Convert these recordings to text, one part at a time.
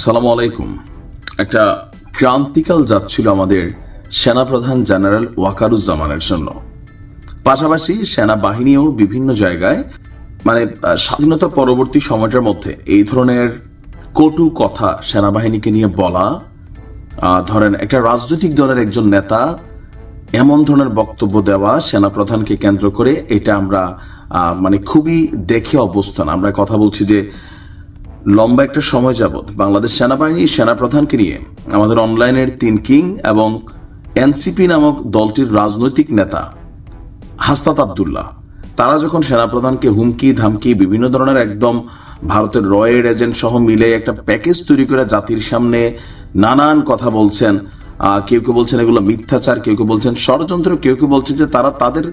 সালাম আলাইকুম। একটা ক্রান্তিকাল যাচ্ছিল আমাদের সেনাপ্রধান জেনারেল ওয়াকারুজ্জামানের জন্য। পাশাপাশি সেনাবাহিনীও বিভিন্ন জায়গায় মানে স্বাধীনতা পরবর্তী সময়টার মধ্যে এই ধরনের কটু কথা সেনাবাহিনীকে নিয়ে বলা ধরেন একটা রাজনৈতিক দলের একজন নেতা এমন ধরনের বক্তব্য দেওয়া সেনাপ্রধানকে কেন্দ্র করে এটা আমরা মানে খুবই দেখে অবস্থান আমরা কথা বলছি যে লম্বা একটা সময় যাবৎ বাংলাদেশ সেনাবাহিনী সেনাপ্রধানকে নিয়ে আমাদের অনলাইনের তিন কিং এবং এনসিপি নামক দলটির রাজনৈতিক নেতা হাস্তাত আবদুল্লাহ। তারা যখন সেনাপ্রধানকে হুমকি, ধামকি, বিভিন্ন ধরনের একদম ভারতের রয়ের এজেন্ট সহ মিলে একটা প্যাকেজ তৈরি করে জাতির সামনে নানান কথা বলছেন কেউ কেউ বলছেন এগুলো মিথ্যাচার, কেউ কেউ বলছেন ষড়যন্ত্র, কেউ কেউ বলছেন যে তারা তাদের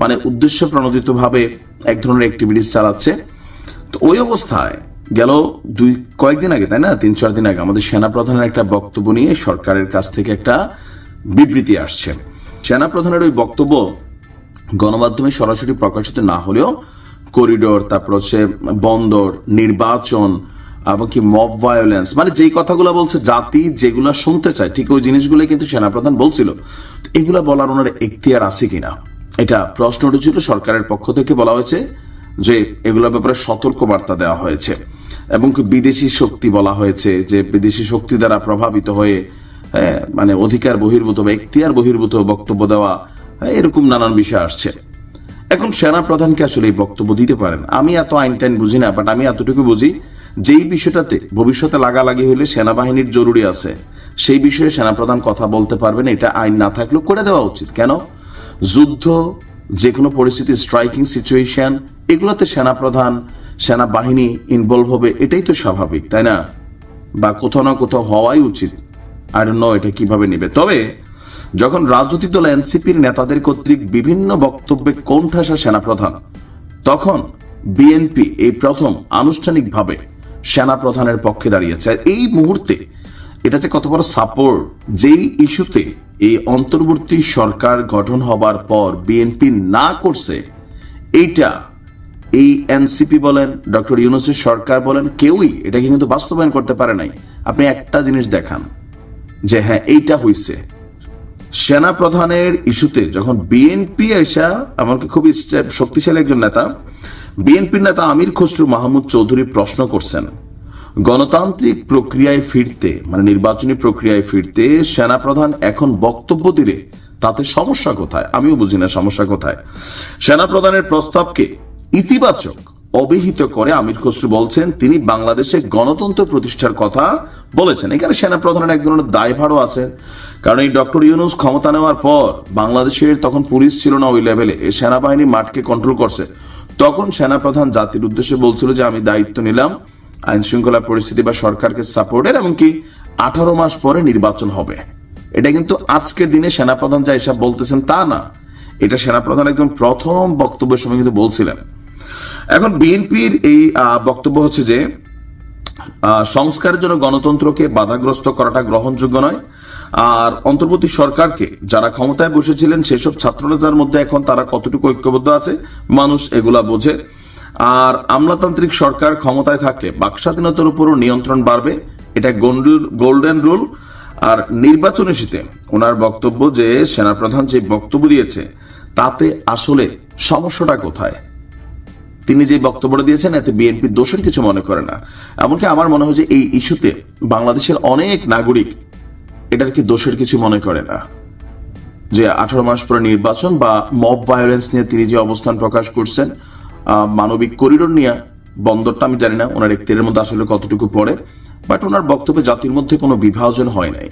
মানে উদ্দেশ্য প্রণোদিত ভাবে এক ধরনের অ্যাক্টিভিটিস চালাচ্ছে। তো ওই অবস্থায় গেল দুই, কয়েকদিন আগে, তাই না? তিন, চার দিন আগে আমাদের সেনাপ্রধানের একটা বক্তব্য নিয়ে সরকারের কাছ থেকে একটা বিবৃতি আসছে। সেনাপ্রধানের ওই বক্তব্য গণমাধ্যমে সরাসরি প্রকাশিত না হলেও করিডোর, তারপর হচ্ছে বন্দর, নির্বাচন এমনকি মব ভায়োলেন্স মানে যেই কথাগুলো বলছে জাতি, যেগুলো শুনতে চায়, ঠিক ওই জিনিসগুলো কিন্তু সেনাপ্রধান বলছিল। এগুলা বলার ওনার এখতিয়ার আছে কিনা? এটা প্রশ্ন উঠেছিল, সরকারের পক্ষ থেকে বলা হয়েছে। যে এগুলোর ব্যাপারে সতর্ক বার্তা দেওয়া হয়েছে। এবং বিদেশি শক্তি বলা হয়েছে যে বিদেশি শক্তি দ্বারা প্রভাবিত হয়ে মানে অধিকার বহির্ভূত বা এখতিয়ার বহির্ভূত বক্তব্য দেওয়া এরকম নানান বিষয় আসছে। এখন সেনা প্রধানকে আসলে এই বক্তব্য দিতে পারেন। আমি এত আইন টাইন বুঝি না বাট আমি এতটুকু বুঝি, যেই বিষয়টাতে ভবিষ্যতে লাগালাগি হলে সেনাবাহিনীর জরুরি আছে, সেই বিষয়ে সেনাপ্রধান কথা বলতে পারবেন, এটা আইন না থাকলেও করে দেওয়া উচিত। কেন? যুদ্ধ যে কোনো পরিস্থিতি স্ট্রাইকিং সিচুয়েশন এগুলোতে সেনাপ্রধান, সেনাবাহিনী ইনভলভ হবে, এটাই তো স্বাভাবিক, তাই না? বা কোথাও না কোথাও হওয়াই উচিত। আর নো এটা কীভাবে নেবে। তবে, যখন রাজনৈতিক দল এনসিপির নেতাদের কর্তৃক বিভিন্ন বক্তব্যে কোণঠাসা সেনাপ্রধান, তখন বিএনপি এই প্রথম আনুষ্ঠানিকভাবে সেনাপ্রধানের পক্ষে দাঁড়িয়েছে। এই মুহূর্তে এটা যে কত বড় সাপোর্ট যেই ইস্যুতে এই অন্তর্বর্তী সরকার গঠন হবার পর বিএনপি না করছে, এইটা এই এনসিপি বলেন, ডক্টর ইউনুসের সরকার বলেন, কেউই এটাকে কিন্তু বাস্তবায়ন করতে পারে নাই। আপনি একটা জিনিস দেখান যে হ্যাঁ এইটা হইছে। সেনা প্রধানের ইস্যুতে যখন বিএনপি এসা এমনকি খুবই শক্তিশালী একজন নেতা, বিএনপির নেতা আমির খসরু মাহমুদ চৌধুরী প্রশ্ন করছেন গণতান্ত্রিক প্রক্রিয়ায় ফিরতে মানে নির্বাচনী প্রক্রিয়ায় ফিরতে সেনাপ্রধান এখন বক্তব্য দিলে তাতে সমস্যা কোথায়? আমিও বুঝি না সমস্যা কোথায়। সেনাপ্রধানের প্রস্তাবকে ইতিবাচক অভিহিত করে আমির খসরু বলছেন, তিনি বাংলাদেশে গণতন্ত্র প্রতিষ্ঠার কথা বলেছেন। এখানে সেনাপ্রধানের এক ধরনের দায়ভারও আছে। কারণ এই ডক্টর ইউনুস ক্ষমতা নেওয়ার পর বাংলাদেশের তখন পুলিশ ছিল না ওই লেভেলে এই সেনাবাহিনী মাঠকে কন্ট্রোল করছে। তখন সেনাপ্রধান জাতির উদ্দেশ্যে বলছিল যে, আমি দায়িত্ব নিলাম আইন শৃঙ্খলা পরিস্থিতি বা সরকারকে সাপোর্টের এমনকি আঠারো মাস পরে নির্বাচন হবে। এটা কিন্তু আজকের দিনে সেনাপ্রধান যা এসব বলতেছেন তা না। এটা সেনাপ্রধান একদম প্রথম বক্তব্যের সময় কিন্তু বলছিলেন। এখন বিএনপির এই বক্তব্য হচ্ছে যে সংস্কারের জন্য গণতন্ত্রকে বাধাগ্রস্ত করাটা গ্রহণযোগ্য নয়। আর অন্তর্বর্তী সরকারকে যারা ক্ষমতায় বসেছিলেন, সেসব ছাত্রনেতার মধ্যে এখন তারা কতটুকু ঐক্যবদ্ধ আছে? মানুষ এগুলা বোঝে। আর আমলাতান্ত্রিক সরকার ক্ষমতায় থাকলে বাক স্বাধীনতার উপরও নিয়ন্ত্রণ বাড়বে, এটা গোল্ডেন রুল। আর নির্বাচন ইস্যুতে ওনার বক্তব্য যে সেনাপ্রধান যে বক্তব্য দিয়েছে, তাতে আসলে সমস্যাটা কোথায়? তিনি যে বক্তব্যটা দিয়েছেন, এতে বিএনপি দোষের কিছু মনে করে না। এমনকি আমার মনে হয় যে এই ইস্যুতে বাংলাদেশের অনেক নাগরিক এটার কি দোষের কিছু মনে করে না। যে আঠারো মাস পরে নির্বাচন বা মব ভায়োলেন্স নিয়ে তিনি যে অবস্থান প্রকাশ করছেন মানবিক করিডোর নিয়ে বন্দরটা আমি জানি না, ওনার একটির মধ্যে আসলে কতটুকু পড়ে বাট ওনার বক্তব্যে জাতির মধ্যে কোনো বিভাজন হয় নাই।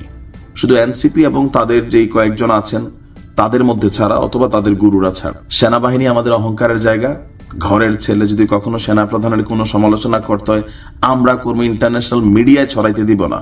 শুধু এনসিপি এবং তাদের যেই কয়েকজন আছেন, তাদের মধ্যে ছাড়া অথবা তাদের গুরুরা ছাড়া। সেনাবাহিনী আমাদের অহংকারের জায়গা, ঘরের ছেলে যদি কখনো সেনাপ্রধানের কোনো সমালোচনা করতে হয়, আমরা কর্মী ইন্টারন্যাশনাল মিডিয়ায় ছড়াইতে দিব না।